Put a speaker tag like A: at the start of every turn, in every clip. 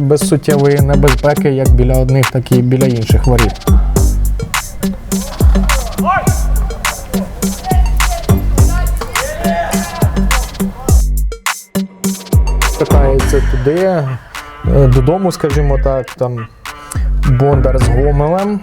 A: без суттєвої небезпеки, як біля одних, так і біля інших воріт. Питається туди, е, додому, скажімо так, там Бондар з Гомелем.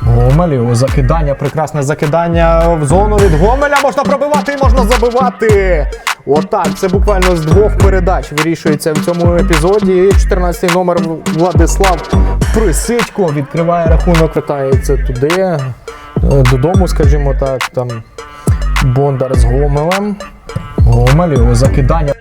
A: Гомель, його закидання, прекрасне закидання в зону від Гомеля. Можна пробивати і можна забивати. Отак, це буквально з двох передач вирішується в цьому епізоді. 14-й номер Владислав Присидько відкриває рахунок, питається туди, е, додому, скажімо так, там Бондар з Гомелем. Гомель, його закидання.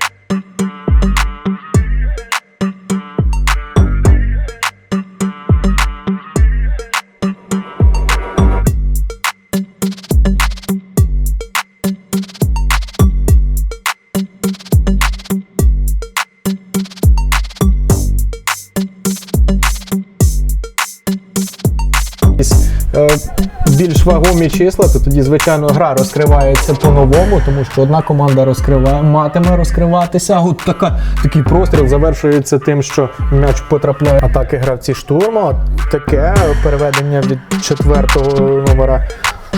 A: Більш вагомі числа, то тоді, звичайно, гра розкривається по-новому, тому що одна команда розкриває, матиме розкриватися. От така, такий простріл завершується тим, що м'яч потрапляє атаки гравці штурму. Таке переведення від четвертого номера.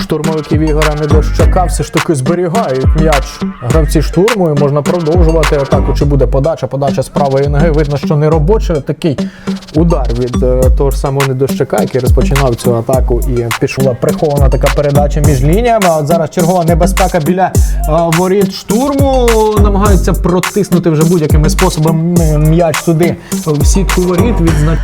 A: Штурмовиків Ігора Недощака все ж таки зберігають м'яч гравці штурму можна продовжувати атаку. Чи буде подача? Подача з правої ноги. Видно, що не робоча. Такий удар від е, того ж самого Недощака, який розпочинав цю атаку, і пішла прихована така передача між лініями. От зараз чергова небезпека біля е, воріт штурму. Намагаються протиснути вже будь-якими способами м'яч туди в сітку воріт. Відзна...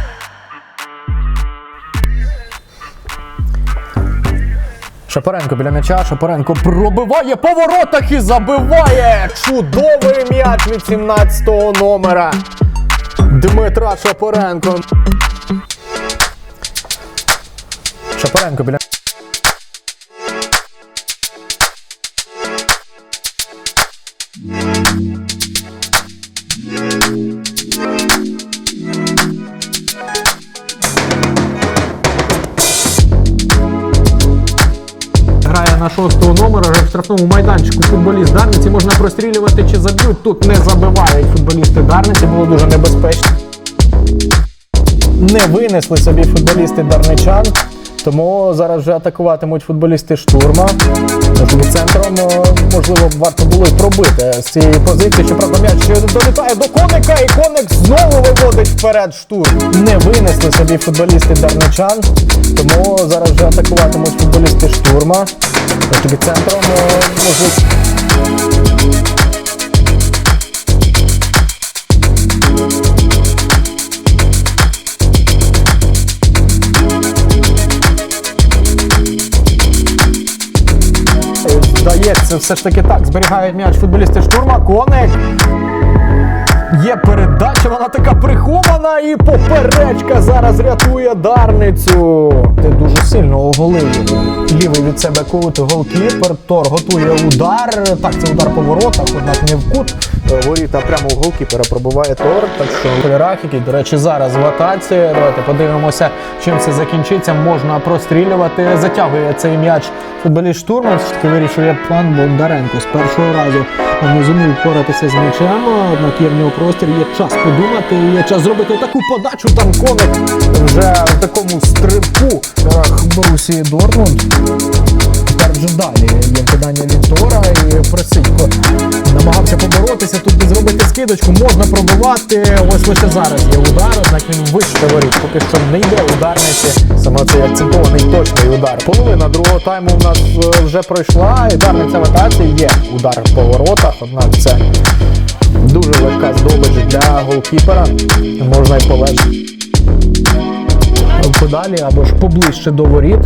A: Шапаренко біля м'яча. Шапаренко пробиває по воротах і забиває. Чудовий м'яч від 17-го номера. Дмитра Шапаренко. Шапаренко біля. Шостого номера, вже в штрафному майданчику футболіст Дарниці можна прострілювати чи заб'ють. Тут не забивають футболісти Дарниці, було дуже небезпечно. Не винесли собі футболісти Дарничан, тому зараз вже атакуватимуть футболісти штурма. Тож центром, е, можливо, варто було й пробити з цієї позиції. що правда м'яч долітає до коника, і коник знову виводить вперед штурм. Не винесли собі футболісти Дарничан, тому зараз вже атакуватимуть футболісти штурма. Тож тобі центром можуть. Здається, все ж таки так. Зберігають м'яч футболісти штурма. Коник. Є передача, вона така прихована, і поперечка зараз рятує Дарницю. Ти дуже сильно оголив лівий від себе кут голкіпер. Тор готує удар. Так, це удар по воротах, однак не в кут. Е, Воріта прямо в голкіпера пробиває Тор. Так що кольорах, який, до речі, зараз в атаці. Давайте подивимося, чим це закінчиться. Можна прострілювати. Затягує цей м'яч футболіст штурман. Все таки вирішує план Бондаренко з першого разу не зумів впоратися з м'ячем, однак є в нього простір, є час подумати, є час зробити таку подачу. Там коник вже в такому стрибку Рах Борусії Дортмунд. Тепер вже далі є кидання від і Присидько намагався поборотися, тут і зробити скидочку, можна пробивати. Ось лише зараз є удар, однак він вище воріт. Поки що не йде ударниці. Саме цей акцентований точний удар. Половина другого тайму у нас е, вже пройшла. І ударниця в є удар по воротах, однак це дуже легка здобич для голкіпера. Можна й полежати подалі або ж поближче до воріт.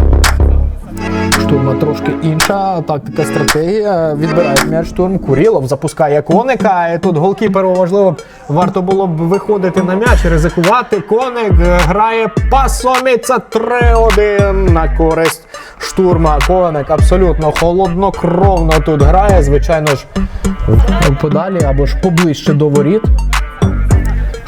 A: Штурма трошки інша тактика, стратегія. Відбирає м'яч штурм. Курілов запускає коника. Тут голкіперу важливо варто було б виходити на м'яч, ризикувати. Коник грає пасоміця 3-1 на користь штурма. Коник абсолютно холоднокровно тут грає. Звичайно ж, подалі або ж поближче до воріт.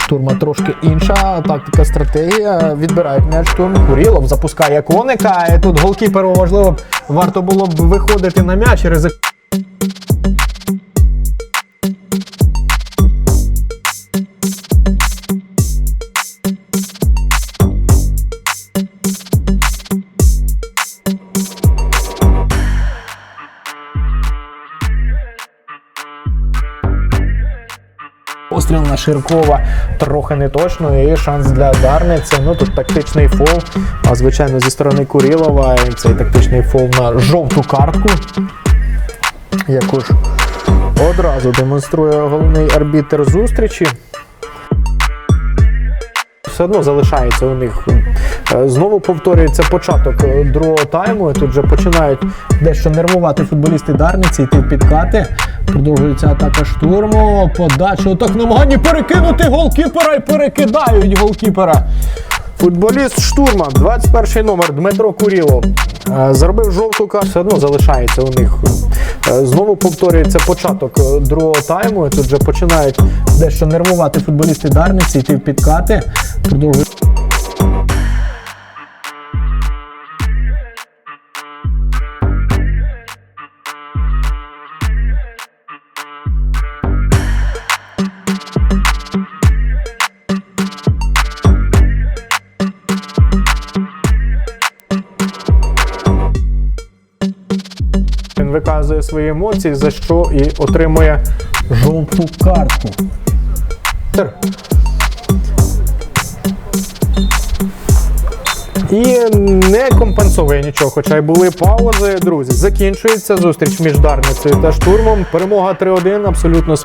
A: Штурма трошки інша тактика, стратегія. Відбирають м'яч штурм. Курілов запускає коника. І тут голкіперу важливо варто було б виходити на м'яч і ризик. простріл на Ширкова трохи не точно. І шанс для Дарниці. Ну тут тактичний фол. А звичайно, зі сторони Курілова цей тактичний фол на жовту картку. Яку ж одразу демонструє головний арбітр зустрічі. Все одно залишається у них. Е, Знову повторюється початок е, другого тайму. Тут вже починають дещо нервувати футболісти Дарниці, йти підкати. Продовжується атака штурму. Подача так намагання перекинути голкіпера і перекидають голкіпера. Футболіст штурма, 21 номер Дмитро Курілов. Е, Заробив жовту карту, все одно залишається у них. Е, Знову повторюється початок е, другого тайму. Тут вже починають дещо нервувати футболісти Дарниці, йти в підкати. Продовжують. Виказує свої емоції, за що і отримує жовту картку. І не компенсує нічого, хоча й були паузи. Друзі, закінчується зустріч між Дарницею та штурмом. Перемога 3-1 абсолютно